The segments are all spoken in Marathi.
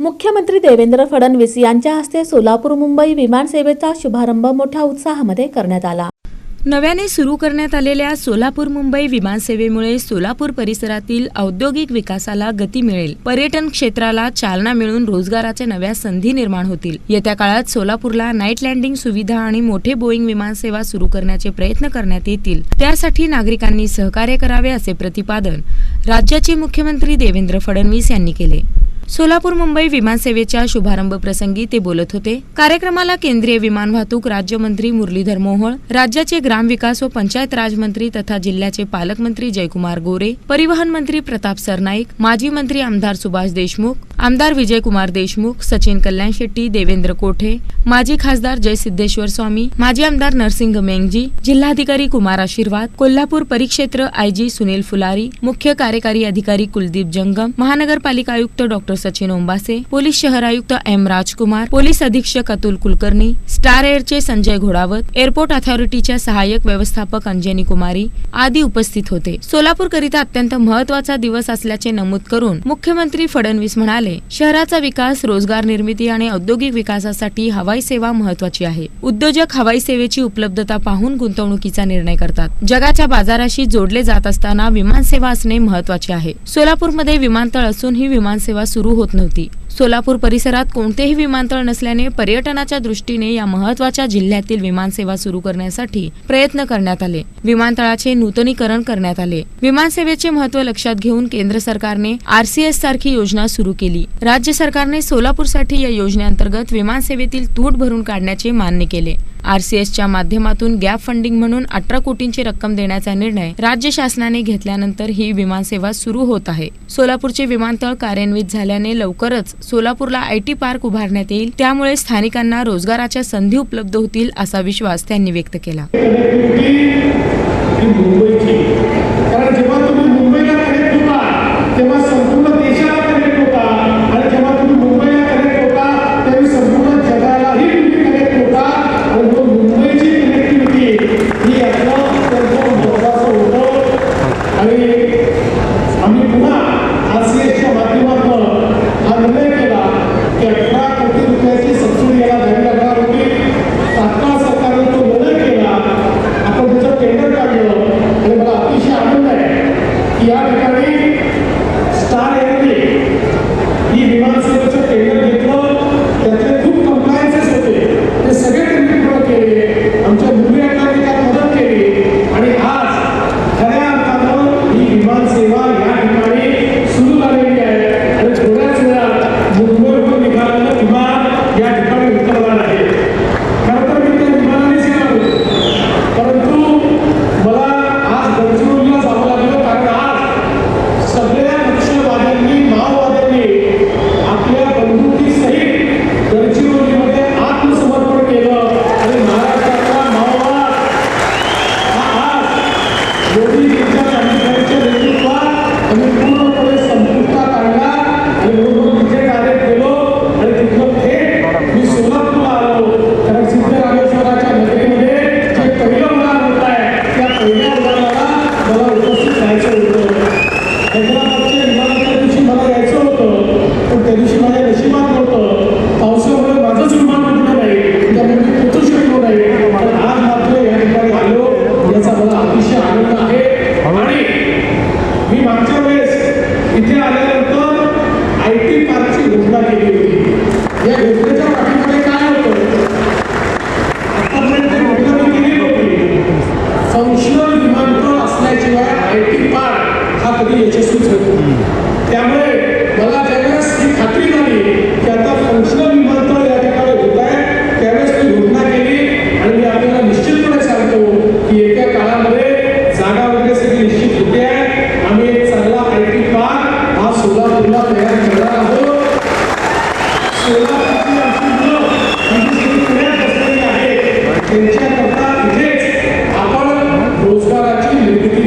मुख्यमंत्री देवेंद्र फडणवीस यांच्या हस्ते सोलापूर मुंबई विमान सेवेचा शुभारंभ मोठ्या उत्साहामध्ये करण्यात आला. नव्याने सुरू करण्यात आलेल्या सोलापूर मुंबई विमानसेवेमुळे सोलापूर परिसरातील औद्योगिक विकासाला गती मिळेल. पर्यटन क्षेत्राला चालना मिळून रोजगाराच्या नव्या संधी निर्माण होतील. येत्या काळात सोलापूरला नाईट लँडिंग सुविधा आणि मोठे बोईंग विमानसेवा सुरू करण्याचे प्रयत्न करण्यात येतील. त्यासाठी नागरिकांनी सहकार्य करावे असे प्रतिपादन राज्याचे मुख्यमंत्री देवेंद्र फडणवीस यांनी केले. सोलापूर मुंबई विमानसेवेच्या शुभारंभ प्रसंगी ते बोलत होते. कार्यक्रमाला केंद्रीय विमान वाहतूक राज्यमंत्री मुरलीधर मोहोळ राज्याचे ग्रामविकास व पंचायत राजमंत्री तथा जिल्ह्याचे पालकमंत्री जयकुमार गोरे परिवहन मंत्री प्रताप सरनाईक माजी मंत्री आमदार सुभाष देशमुख आमदार विजयकुमार देशमुख सचिन कल्याण शेट्टी देवेंद्र कोठे माजी खासदार जय सिद्धेश्वर स्वामी माजी आमदार नरसिंग मेंगजी जिल्हाधिकारी कुमार आशीर्वाद कोल्हापूर परिक्षेत्र आयजी सुनील फुलारी मुख्य कार्यकारी अधिकारी कुलदीप जंगम महानगरपालिका आयुक्त डॉक्टर सचिन ओंबासे पोलीस शहर आयुक्त एम राजकुमार पोलीस अधीक्षक अतुल कुलकर्णी स्टार एअरचे संजय घोडावत एअरपोर्ट अथॉरिटीच्या सहाय्यक व्यवस्थापक अंजनी कुमारी आदी उपस्थित होते. सोलापूर करिता अत्यंत महत्त्वाचा दिवस असल्याचे नमूद करून मुख्यमंत्री फडणवीस म्हणाले शहराचा विकास रोजगार निर्मिती आणि औद्योगिक विकासासाठी हवाई सेवा महत्वाची आहे. उद्योजक हवाई सेवेची उपलब्धता पाहून गुंतवणुकीचा निर्णय करतात. जगाच्या बाजाराशी जोडले जात असताना विमानसेवा असणे महत्त्वाचे आहे. सोलापूरमध्ये विमानतळ असून ही विमानसेवा सुरू होत नव्हती. सोलापूर परिसरात कोणतेही विमानतळ नसल्याने पर्यटनाच्या दृष्टीने या महत्त्वाच्या जिल्ह्यातील विमानसेवा सुरू करण्यासाठी प्रयत्न करण्यात आले. विमानतळाचे नूतनीकरण करण्यात आले. विमानसेवेचे महत्त्व लक्षात घेऊन केंद्र सरकारने आरसीएस सारखी योजना सुरू केली. राज्य सरकारने सोलापूरसाठी या योजनेअंतर्गत विमानसेवेतील तूट भरून काढण्याचे मान्य केले. आरसीएसच्या माध्यमातून गॅप फंडिंग म्हणून अठरा कोटींची रक्कम देण्याचा निर्णय राज्य शासनाने घेतल्यानंतर ही विमानसेवा सुरू होत आहे. सोलापूरचे विमानतळ कार्यान्वित झाल्याने लवकरच सोलापूरला आयटी पार्क उभारण्यात येईल. त्यामुळे स्थानिकांना रोजगाराच्या संधी उपलब्ध होतील असा विश्वास त्यांनी व्यक्त केला.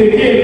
pekee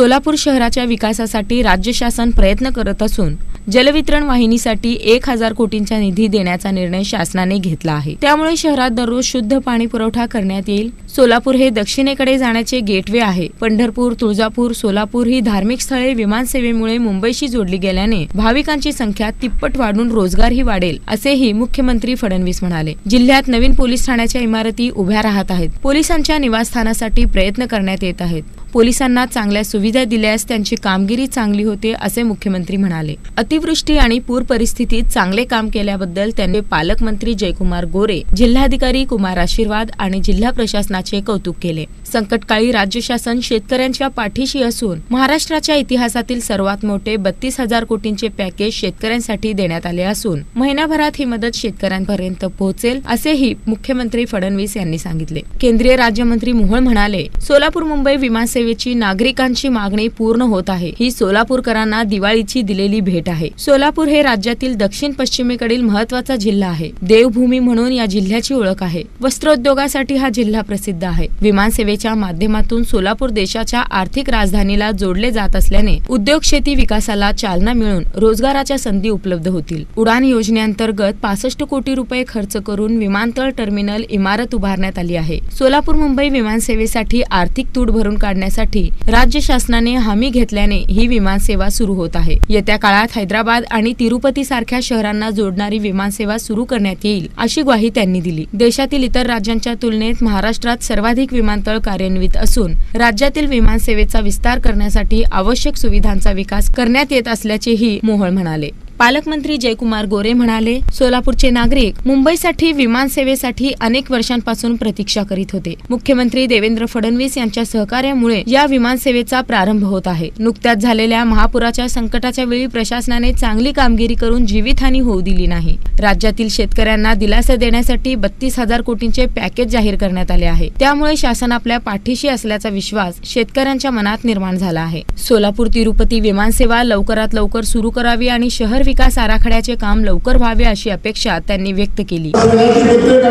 सोलापूर शहराच्या विकासासाठी राज्य शासन प्रयत्न करत असून जलवितरण वाहिनीसाठी एक हजार कोटींचा निधी देण्याचा निर्णय शासनाने घेतला आहे. त्यामुळे शहरात दररोज शुद्ध पाणी पुरवठा करण्यात येईल. सोलापूर हे दक्षिणेकडे जाण्याचे गेटवे आहे. पंढरपूर तुळजापूर सोलापूर ही धार्मिक स्थळे विमानसेवेमुळे मुंबईशी जोडली गेल्याने भाविकांची संख्या तिप्पट वाढून रोजगारही वाढेल असेही मुख्यमंत्री फडणवीस म्हणाले. जिल्ह्यात नवीन पोलीस ठाण्याच्या इमारती उभ्या राहत आहेत. पोलिसांच्या निवासस्थानासाठी प्रयत्न करण्यात येत आहेत. पोलिसांना चांगल्या सुविधा दिल्यास त्यांची कामगिरी चांगली होते असे मुख्यमंत्री म्हणाले. अतिवृष्टी आणि पूर परिस्थितीत चांगले काम केल्याबद्दल त्यांनी पालकमंत्री जयकुमार गोरे जिल्हाधिकारी कुमार आशीर्वाद आणि जिल्हा प्रशासनाचे कौतुक केले. संकटकाळी राज्य शासन शेतकऱ्यांच्या पाठीशी असून महाराष्ट्राच्या इतिहासातील सर्वात मोठे बत्तीस हजार कोटींचे पॅकेज शेतकऱ्यांसाठी देण्यात आले असून महिनाभरात ही मदत शेतकऱ्यांपर्यंत पोहोचेल असेही मुख्यमंत्री फडणवीस यांनी सांगितले. केंद्रीय राज्यमंत्री मोहोळ म्हणाले सोलापूर मुंबई विमानसेवेची नागरिकांची मागणी पूर्ण होत आहे. ही सोलापूरकरांना दिवाळीची दिलेली भेट आहे. सोलापूर हे राज्यातील दक्षिण पश्चिमेकडील महत्त्वाचा जिल्हा आहे. देवभूमी म्हणून या जिल्ह्याची ओळख आहे. वस्त्रोद्योगासाठी हा जिल्हा प्रसिद्ध आहे. विमानसेवेच्या माध्यमातून सोलापूर देशाच्या आर्थिक राजधानीला जोडले जात असल्याने उद्योग शेती विकासाला चालना मिळून रोजगाराच्या संधी उपलब्ध होतील. उडान योजनेअंतर्गत पासष्ट कोटी रुपये खर्च करून विमानतळ टर्मिनल इमारत उभारण्यात आली आहे. सोलापूर मुंबई विमानसेवेसाठी आर्थिक तूट भरून काढण्यासाठी राज्य शासनाने हमी घेतल्याने ही विमानसेवा सुरू होत आहे. येत्या काळात हैदराबाद आणि तिरुपती सारख्या शहरांना जोडणारी विमानसेवा सुरू करण्यात येईल अशी ग्वाही त्यांनी दिली. देशातील इतर राज्यांच्या तुलनेत महाराष्ट्रात सर्वाधिक विमानतळ कार्यान्वित असून राज्यातील विमानसेवेचा विस्तार करण्यासाठी आवश्यक सुविधांचा विकास करण्यात येत असल्याचेही मोहोळ म्हणाले. पालकमंत्री जयकुमार गोरे म्हणाले सोलापूरचे नागरिक मुंबईसाठी विमानसेवेसाठी अनेक वर्षांपासून प्रतीक्षा करीत होते. मुख्यमंत्री देवेंद्र फडणवीस यांच्या सहकार्यामुळे या विमानसेवेचा प्रारंभ होत आहे. नुकत्याच झालेल्या महापुराच्या संकटाच्या वेळी प्रशासनाने चांगली कामगिरी करून जीवितहानी होऊ दिली नाही. राज्यातील शेतकऱ्यांना दिलासा देण्यासाठी बत्तीस हजार कोटींचे पॅकेज जाहीर करण्यात आले आहे. त्यामुळे शासन आपल्या पाठीशी असल्याचा विश्वास शेतकऱ्यांच्या मनात निर्माण झाला आहे. सोलापूर तिरुपती विमानसेवा लवकरात लवकर सुरू करावी आणि शहर विकास आराखड्याचे काम लवकर व्हावे अशी अपेक्षा त्यांनी व्यक्त केली. सगळ्याची प्रत्येक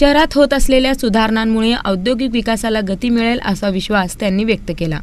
शहरात होत असलेल्या सुधारणांमुळे औद्योगिक विकासाला गती मिळेल असा विश्वास त्यांनी व्यक्त केला.